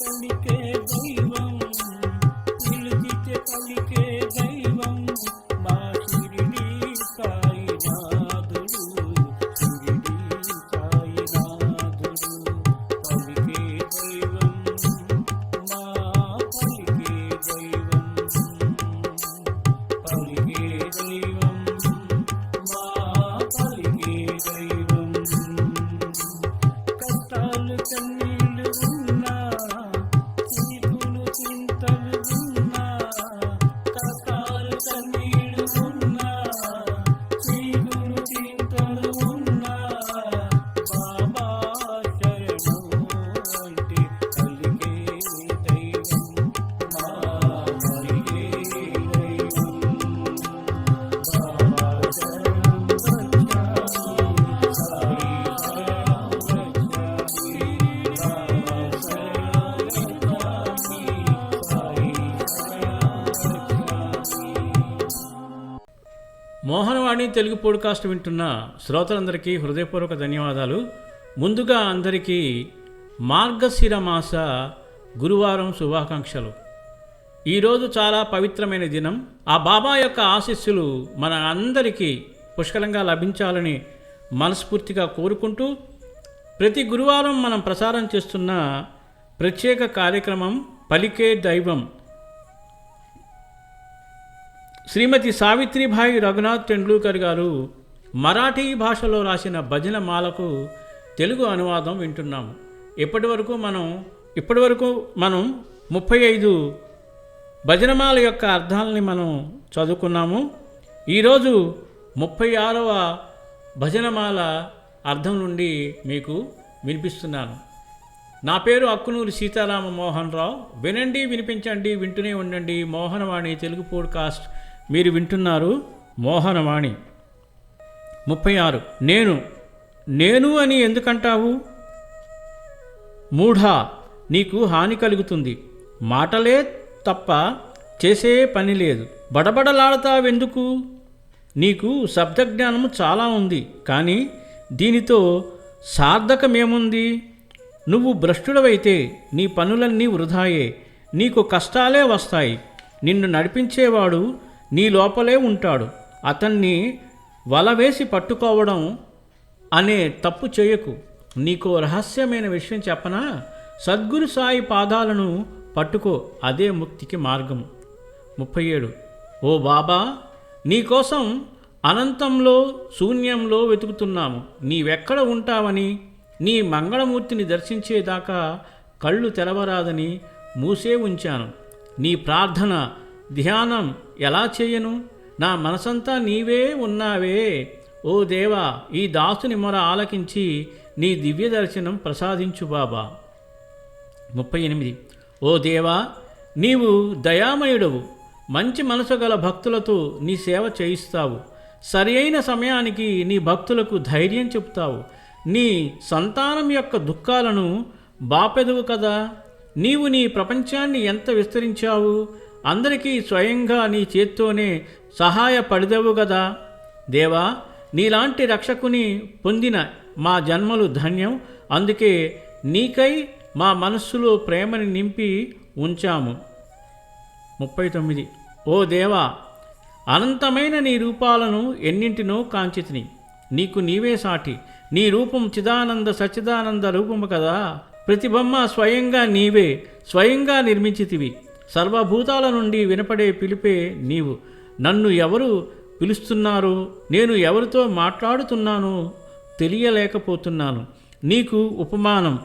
கண்டி Mohanavani Telugu podcast వింటున్న శ్రోతలందరికీ హృదయపూర్వక ధన్యవాదాలు. ముందుగా అందరికీ మార్గశిర మాస గురువారం శుభాకాంక్షలు. ఈరోజు చాలా పవిత్రమైన దినం. ఆ బాబా యొక్క ఆశీస్సులు మన అందరికీ పుష్కలంగా లభించాలని మనస్ఫూర్తిగా కోరుకుంటూ ప్రతి గురువారం మనం ప్రసారం చేస్తున్న ప్రత్యేక కార్యక్రమం పలికే దైవం శ్రీమతి సావిత్రిభాయి రఘునాథ్ టెండూల్కర్ గారు మరాఠీ భాషలో రాసిన భజన మాలకు తెలుగు అనువాదం వింటున్నాము. ఇప్పటి వరకు మనం ఇప్పటి వరకు మనం ముప్పై ఐదు భజనమాల యొక్క అర్థాలని మనం చదువుకున్నాము. ఈరోజు ముప్పై ఆరవ భజనమాల అర్థం నుండి మీకు వినిపిస్తున్నాను. నా పేరు అక్కునూరి సీతారామ మోహన్ రావు. వినండి వినిపించండి వింటూనే ఉండండి. మోహనవాణి తెలుగు పోడ్కాస్ట్ మీరు వింటున్నారు మోహనవాణి. ముప్పై ఆరు. నేను నేను అని ఎందుకంటావు? మూఢా నీకు హాని కలుగుతుంది. మాటలే తప్ప చేసే పని లేదు. బడబడలాడతావెందుకు? నీకు శబ్దజ్ఞానము చాలా ఉంది కానీ దీనితో సార్థకమేముంది? నువ్వు భ్రష్టుడవైతే నీ పనులన్నీ వృధాయే. నీకు కష్టాలే వస్తాయి. నిన్ను నడిపించేవాడు నీ లోపలే ఉంటాడు. అతన్ని వలవేసి పట్టుకోవడం అనే తప్పు చేయకు. నీకు రహస్యమైన విషయం చెప్పనా? సద్గురు సాయి పాదాలను పట్టుకో అదే ముక్తికి మార్గము ముప్పై ఏడు ఓ బాబా నీకోసం అనంతంలో శూన్యంలో వెతుకుతున్నాము. నీవెక్కడ ఉంటావని నీ మంగళమూర్తిని దర్శించేదాకా కళ్ళు తెరవరాదని మూసే ఉంచాను. నీ ప్రార్థన ధ్యానం ఎలా చేయను? నా మనసంతా నీవే ఉన్నావే. ఓ దేవా ఈ దాసుని మొర ఆలకించి నీ దివ్య దర్శనం ప్రసాదించు బాబా. ముప్పై ఎనిమిది. ఓ దేవా నీవు దయామయుడవు. మంచి మనసు గల భక్తులతో నీ సేవ చేయిస్తావు. సరి అయిన సమయానికి నీ భక్తులకు ధైర్యం చెప్తావు నీ సంతానం యొక్క దుఃఖాలను బాపెదవు కదా. నీవు నీ ప్రపంచాన్ని ఎంత విస్తరించావు? అందరికీ స్వయంగా నీ చేత్తోనే సహాయపడిదవు కదా దేవా నీలాంటి రక్షకుని పొందిన మా జన్మలు ధన్యం. అందుకే నీకై మా మనస్సులో ప్రేమని నింపి ఉంచాము. ముప్పై తొమ్మిది. ఓ దేవా అనంతమైన నీ రూపాలను ఎన్నింటినో కాంచితిని నీకు నీవే సాటి. నీ రూపం చిదానంద సచ్చిదానంద రూపము కదా. ప్రతిబొమ్మ స్వయంగా నీవే స్వయంగా నిర్మించితివి. సర్వభూతాల నుండి వినపడే పిలిపే నీవు. నన్ను ఎవరు పిలుస్తున్నారు? నేను ఎవరితో మాట్లాడుతున్నానో తెలియలేకపోతున్నాను. నీకు ఉపమానం.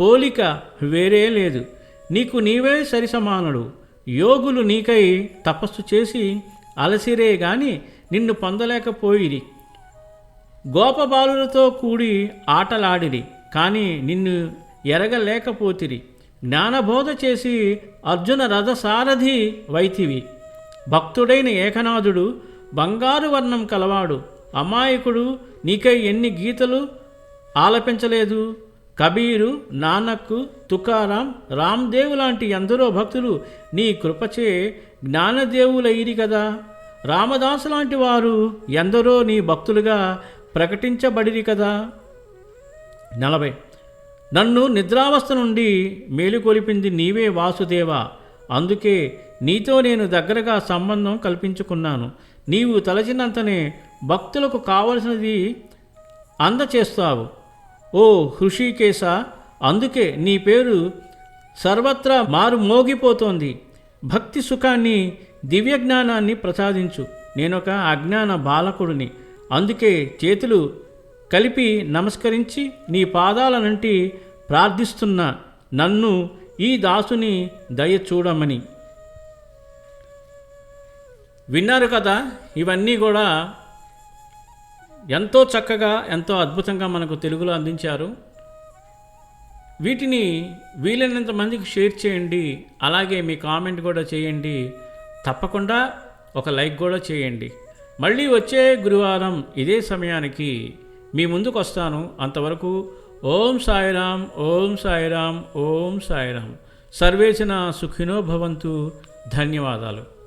పోలిక వేరే లేదు. నీకు నీవే సరిసమానుడు. యోగులు నీకై తపస్సు చేసి అలసిరే గాని నిన్ను పొందలేకపోయిరి. గోపబాలులతో కూడి ఆటలాడిరి కానీ నిన్ను ఎరగలేకపోతిరి. జ్ఞానబోధ చేసి అర్జున రథసారథి వైతివి. భక్తుడైన ఏకనాథుడు బంగారు వర్ణం కలవాడు. అమాయకుడు నీకై ఎన్ని గీతలు ఆలపించలేదు. కబీరు నానక్ తుకారాం రామ్దేవ్ లాంటి ఎందరో భక్తులు నీ కృపచే జ్ఞానదేవులైరి కదా. రామదాసు లాంటి వారు ఎందరో నీ భక్తులుగా ప్రకటించబడిరి కదా. నలభై నన్ను నిద్రావస్థ నుండి మేలుకొలిపింది నీవే వాసుదేవ. అందుకే నీతో నేను దగ్గరగా సంబంధం కల్పించుకున్నాను. నీవు తలచినంతనే భక్తులకు కావలసినది అందచేస్తావు. ఓ హృషికేశ అందుకే నీ పేరు సర్వత్రా మారుమోగిపోతోంది భక్తి సుఖాన్ని దివ్య జ్ఞానాన్ని ప్రసాదించు. నేనొక అజ్ఞాన బాలకుడిని. అందుకే చేతులు కలిపి నమస్కరించి నీ పాదాలనంటి ప్రార్థిస్తున్న నన్ను ఈ దాసుని దయ చూడమని. విన్నారు కదా ఇవన్నీ కూడా ఎంతో చక్కగా ఎంతో అద్భుతంగా మనకు తెలుగులో అందించారు. వీటిని వీలైనంత మందికి షేర్ చేయండి అలాగే మీ కామెంట్ కూడా చేయండి. తప్పకుండా ఒక లైక్ కూడా చేయండి. మళ్ళీ వచ్చే గురువారం ఇదే సమయానికి మీ ముందుకు వస్తాను. అంతవరకు ఓం సాయిరాం ఓం సాయిరాం ఓం సాయిరాం సర్వేచన సుఖినో భవంతు. ధన్యవాదాలు.